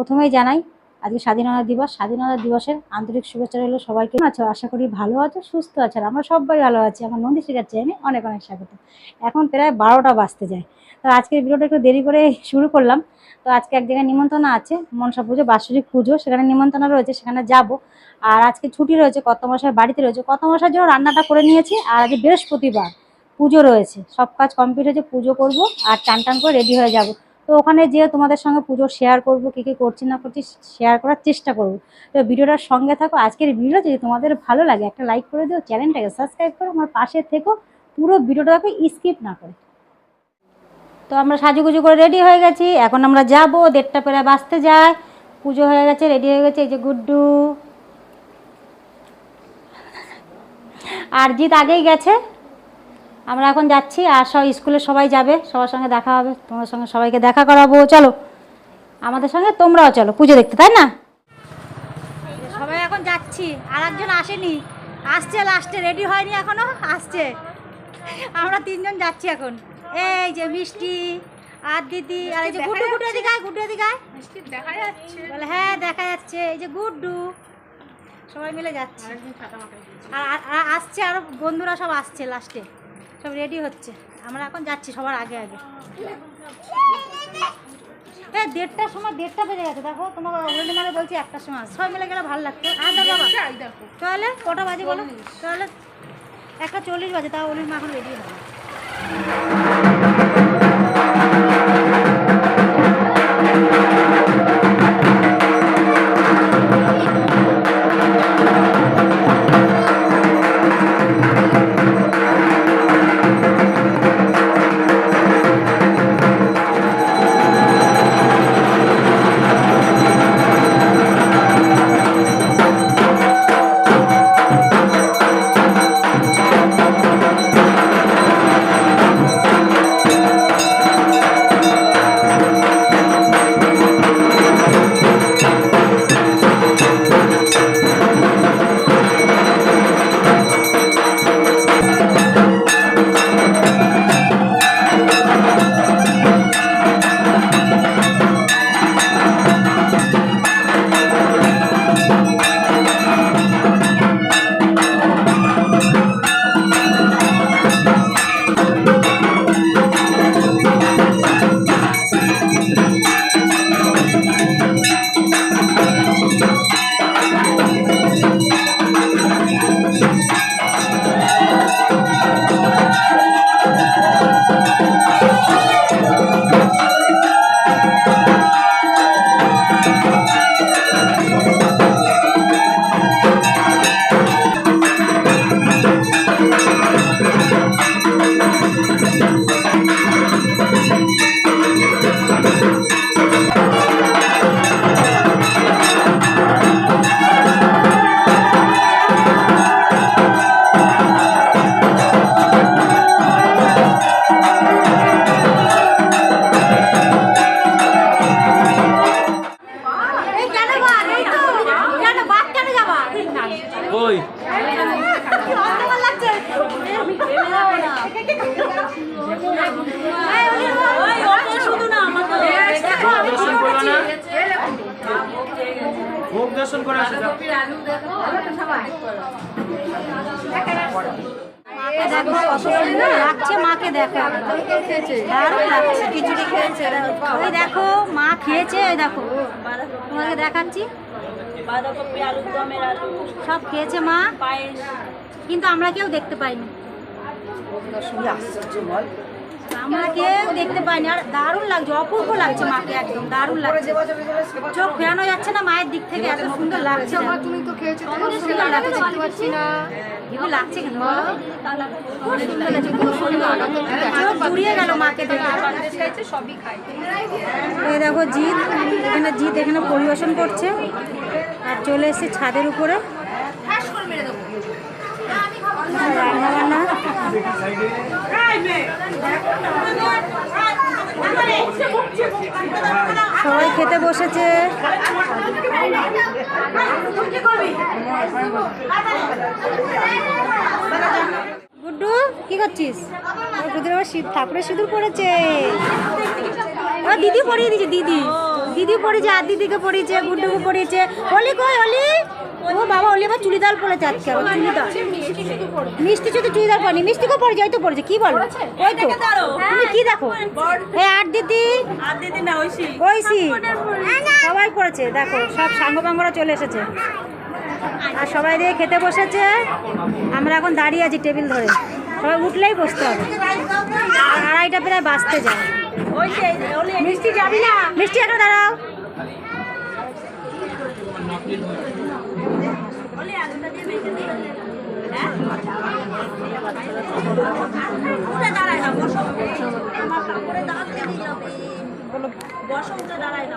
প্রথমেই জানাই, আজকে স্বাধীনতা দিবস। স্বাধীনতা দিবসের আন্তরিক শুভেচ্ছা রইল সবাইকে। আছো? আশা করি ভালো আছো, সুস্থ আছো আমরা সবাই ভালো আছি। আমার নন্দী শিকার চ্যানেলে অনেক অনেক স্বাগত। এখন প্রায় বারোটা বাজতে যায়। তো আজকের ভিডিওটা একটু দেরি করে শুরু করলাম। তো আজকে এক জায়গায় নিমন্ত্রণ আছে, মনসা পুজো, বাৎসরিক পুজো। সেখানে নিমন্ত্রণ রয়েছে, সেখানে যাব। আর আজকে ছুটি রয়েছে কত মশাই বাড়িতে রয়েছে। কত মশার জন্য রান্নাটা করে নিয়েছি। আর আজ বৃহস্পতিবার পুজো রয়েছে। সব কাজ কমপ্লিট হয়েছে, পুজো করব। আর টান টান করে রেডি হয়ে যাব। তো ওখানে যেয়ে তোমাদের সঙ্গে পুজো শেয়ার করব, কী কী করছি না করছি শেয়ার করার চেষ্টা করব। তো ভিডিওটার সঙ্গে থাকো, আজকের ভিডিওটা যদি তোমাদের ভালো লাগে, একটা লাইক করে দিও চ্যানেলটাকে সাবস্ক্রাইব করো, আমার পাশে থেকো, পুরো ভিডিওটা দেখো স্কিপ না করে। তো আমরা সাজুগুজু করে রেডি হয়ে গেছি, এখন আমরা যাব, দেড়টা পেরে বাঁচতে যায়, পুজো হয়ে গেছে রেডি হয়ে গেছে, এই যে গুড্ডু। আর জিৎ আগেই গেছে। আমরা এখন যাচ্ছি আর সব স্কুলে সবাই যাবে সবার সঙ্গে দেখা হবে তোমাদের সঙ্গে সবাইকে দেখা করাবো। চলো আমাদের সঙ্গে তোমরাও চলো পুজো দেখতে তাই না? সবাই এখন যাচ্ছি আর একজন আসেনি। আসছে লাস্টে রেডি হয়নি এখনও আসছে। আমরা তিনজন যাচ্ছি এখন। এই যে মিষ্টি আর দিদি আর এই যে গুড্ডু গুড্ডু এদিকে আয়, গুড্ডু এদিকে দেখা যাচ্ছে। বলে হ্যাঁ দেখা যাচ্ছে। এই যে গুড্ডু। সবাই মিলে যাচ্ছে। আর আসছে আরও বন্ধুরা সব আসছে লাস্টে সব রেডি হচ্ছে। আমরা এখন যাচ্ছি সবার আগে আগে। হ্যাঁ দেড়টার সময় দেড়টা বেজে গেছে দেখো তোমার অলরেডি মানে বলছি একটার সময়। সব সবাই মিলে গেলে ভালো লাগতো। আর দেখো তাহলে কটা বাজে বলো? তাহলে একটা চল্লিশ বাজে তাও অলির মা এখন রেডি হবে। মাকে দেখো কত লাগছে মাকে দেখো। দারুণ লাগছে খিচুড়ি খেয়েছে। ওই দেখো মা খেয়েছে ওই দেখো। তোমাকে দেখাচ্ছি। সব খেয়েছে মা। কিন্তু আমরা কেউ দেখতে পাইনি। আমরা কেউ দেখতে পাইনি আর দারুণ লাগছে অপূর্ব লাগছে মাকে একদম দারুণ লাগছে চোখ ফেরানো যাচ্ছে না মায়ের দিক থেকে এত সুন্দর লাগছে তুমি তো খেয়েছো সুন্দর সুন্দর লাগছে। দেখতে পাচ্ছি না এগুলো লাগছে কেন খুব সুন্দর লাগছে খুব সুন্দর চোখ জুড়িয়ে গেল মাকে দেখে সবই খাই এই দেখো জিৎ এখানে জিৎ এখানে পরিবেশন করছে আর চলে এসেছে ছাদের উপরে রান্না বান্না সবাই খেতে বসেছে। গুড্ডু কি করছিস? গুড্ডুর ঠাকুরের সিঁদুর পড়েছে। দিদি পরিয়ে দিয়েছে দিদি। দিদি পড়েছে আর দিদিকে পড়িয়েছে গুড্ডুকে পড়িয়েছে অলি কই অলি ও বাবা অলি আবার চুড়িদার পরেছে আজকে আবার চুড়িদার। মিষ্টি শুধু চুড়িদার পরেনি মিষ্টিকেও পড়েছে ওই তো পড়েছে কি বলো? ওই তো। তুমি কি দেখো? আট দিদি। আর দিদি? না ঐশী। ঐশী। সবাই পড়েছে দেখো সব সাঙ্গ সাঙ্গপাঙ্গরা চলে এসেছে। আর সবাই দিয়ে খেতে বসেছে। আমরা এখন দাঁড়িয়ে আছি টেবিল ধরে। সবাই উঠলেই বসতে হবে আড়াইটা প্রায় বাঁচতে যায় মিষ্টি যাবি না মিষ্টি একটা দাঁড়াও হ্যাঁ দাঁড়ায় না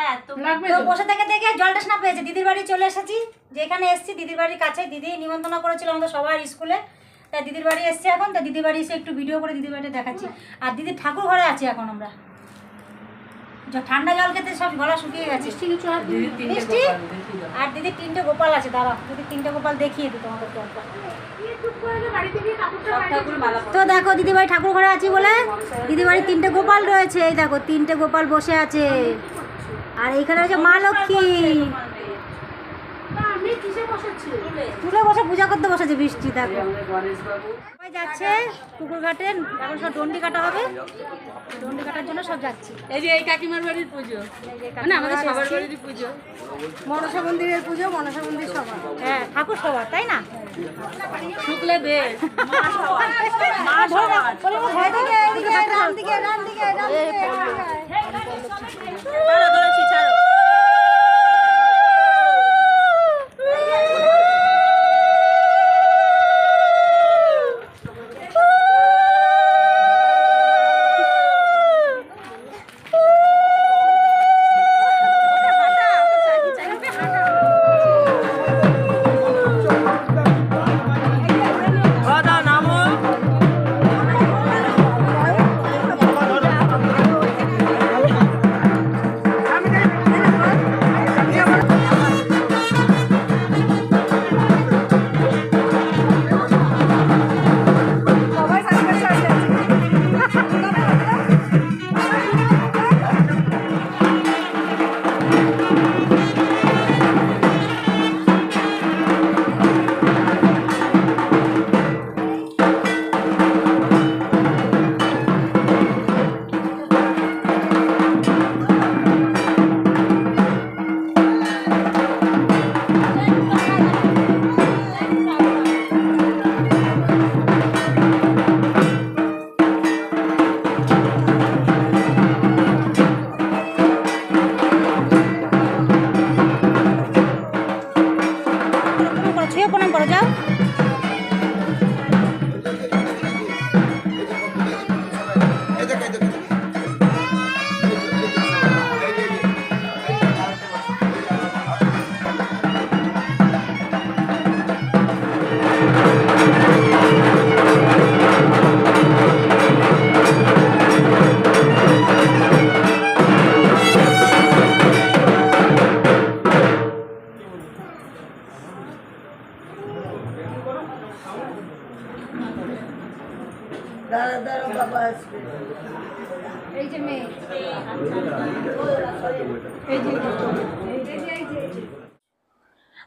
হ্যাঁ তো বসে থেকে দেখে জলটা না পেয়েছে। দিদির বাড়ি চলে এসেছি। যেখানে এসেছি দিদির বাড়ির কাছে দিদি নিমন্ত্রণ করেছিল আমাদের সবার স্কুলে। তাই দিদির বাড়ি এসেছি এখন। তা দিদির বাড়ি এসে একটু ভিডিও করে দিদির বাড়িটা দেখাচ্ছি। আর দিদির ঠাকুর ঘরে আছি এখন আমরা। য- ঠান্ডা জল খেতে সব গলা শুকিয়ে গেছে। মিষ্টি আর দিদির তিনটে গোপাল আছে দাঁড়া দিদির তিনটে গোপাল দেখিয়ে দিই তো দেখো দিদিবাড়ি ঠাকুর ঘরে আছি বলে দিদিবাড়ির তিনটে গোপাল রয়েছে। এই দেখো তিনটে গোপাল বসে আছে। আর এইখানে আছে মা লক্ষ্মী। তুলে। বসে পূজা করতে বসেছে বৃষ্টি দেখো। সবাই যাচ্ছে পুকুর ঘাটে এখন সব ডন্ডি কাটা হবে। ডন্ডি কাটার জন্য সব যাচ্ছি। এই যে এই কাকিমার বাড়ির পুজো। মানে আমাদের সবার। বাড়িরই পুজো। মনসা মন্দিরের পুজো মনসা মন্দির সবার হ্যাঁ ঠাকুর সবার তাই না? শুক্লে দে মা সবার ভয় থেকে এইদিকে আয়, ডান দিকে ডান দিকে ডান দিকে। ঝিও প্রণাম করো যাও।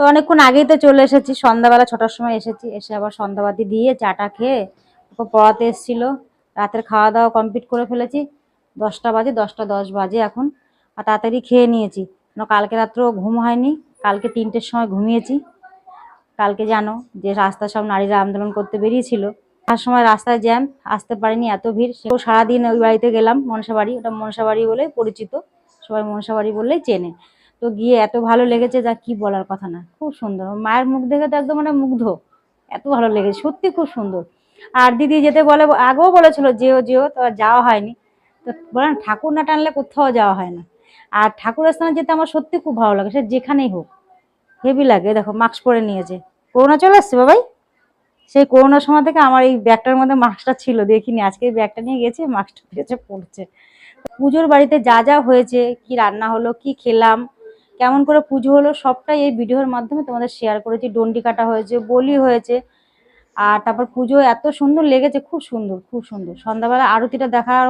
তো অনেকক্ষণ আগেই তো চলে এসেছি। সন্ধ্যাবেলা ছটার সময় এসেছি। এসে আবার সন্ধ্যাবাতি দিয়ে চাটা খেয়ে ওকে পড়াতে এসেছিল। রাতের খাওয়া দাওয়া কমপ্লিট করে ফেলেছি। দশটা বাজে, দশটা দশ বাজে এখন। আর তাড়াতাড়ি খেয়ে নিয়েছি। কালকে রাত্রেও ঘুম হয়নি। কালকে তিনটের সময় ঘুমিয়েছি। কালকে জানো যে রাস্তা সব নারীরা আন্দোলন করতে বেরিয়েছিল। তার সময় রাস্তায় জ্যাম, আসতে পারিনি, এত ভিড়। সেও সারাদিন ওই বাড়িতে গেলাম মনসা বাড়ি ওটা মনসা বাড়ি বলে পরিচিত। সবাই মনসা বাড়ি বললেই চেনে। তো গিয়ে এত ভালো লেগেছে যা কি বলার কথা না। খুব সুন্দর। মায়ের মুখ দেখে তো একদম মানে মুগ্ধ। এত ভালো লেগেছে, সত্যি খুব সুন্দর। আর দিদি যেতে বলে, আগেও বলেছিল, যেও যেও। তো যাওয়া হয়নি। তো বলেন ঠাকুর না টানলে কোথাও যাওয়া হয় না। আর ঠাকুরের স্থানে যেতে আমার সত্যি খুব ভালো লাগে, সে যেখানেই হোক। হেভি লাগে, দেখো, মাস্ক পরে নিয়েছে। করোনা চলে আসছে বাবাই? সেই করোনার সময় থেকে আমার এই ব্যাগটার মধ্যে মাস্কটা ছিল, দেখিনি। আজকে ব্যাগটা নিয়ে গেছে, মাস্কটা পড়ছে। পুজোর বাড়িতে যা যা হয়েছে, কি রান্না হলো, কি খেলাম কেমন করে পুজো হলো সবটাই এই ভিডিওর মাধ্যমে তোমাদের শেয়ার করেছি। ডন্ডি কাটা হয়েছে, বলি হয়েছে, আর তারপর পুজো এত সুন্দর লেগেছে, খুব সুন্দর খুব সুন্দর। সন্ধ্যাবেলা আরতিটা দেখার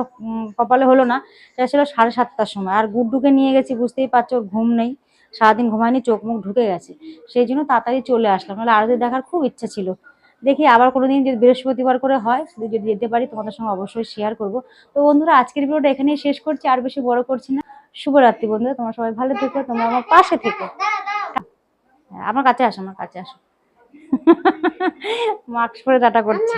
কপালে হলো না, সেটা ছিল সাড়ে সাতটার সময়। আর গুড্ডুকে নিয়ে গেছি, বুঝতেই পারছ, ঘুম নেই, সারাদিন ঘুমায়নি, চোখ মুখ ঢুকে গেছে। সেই জন্য তাড়াতাড়ি চলে আসলাম, নাহলে আরতি দেখার খুব ইচ্ছা ছিল। দেখি আবার কোনোদিন যদি বৃহস্পতিবার করে হয়, যদি যদি যেতে পারি, তোমাদের সঙ্গে অবশ্যই শেয়ার করব। তো বন্ধুরা, আজকের ভিডিওটা এখানেই শেষ করছি, আর বেশি বড় করছি না। শুভরাত্রি বন্ধুরা তোমরা সবাই ভালো থেকো তোমরা আমার পাশে থেকো। হ্যাঁ, আমার কাছে আসো আমার কাছে আসো। মাস্ক পরে টাটা করছি।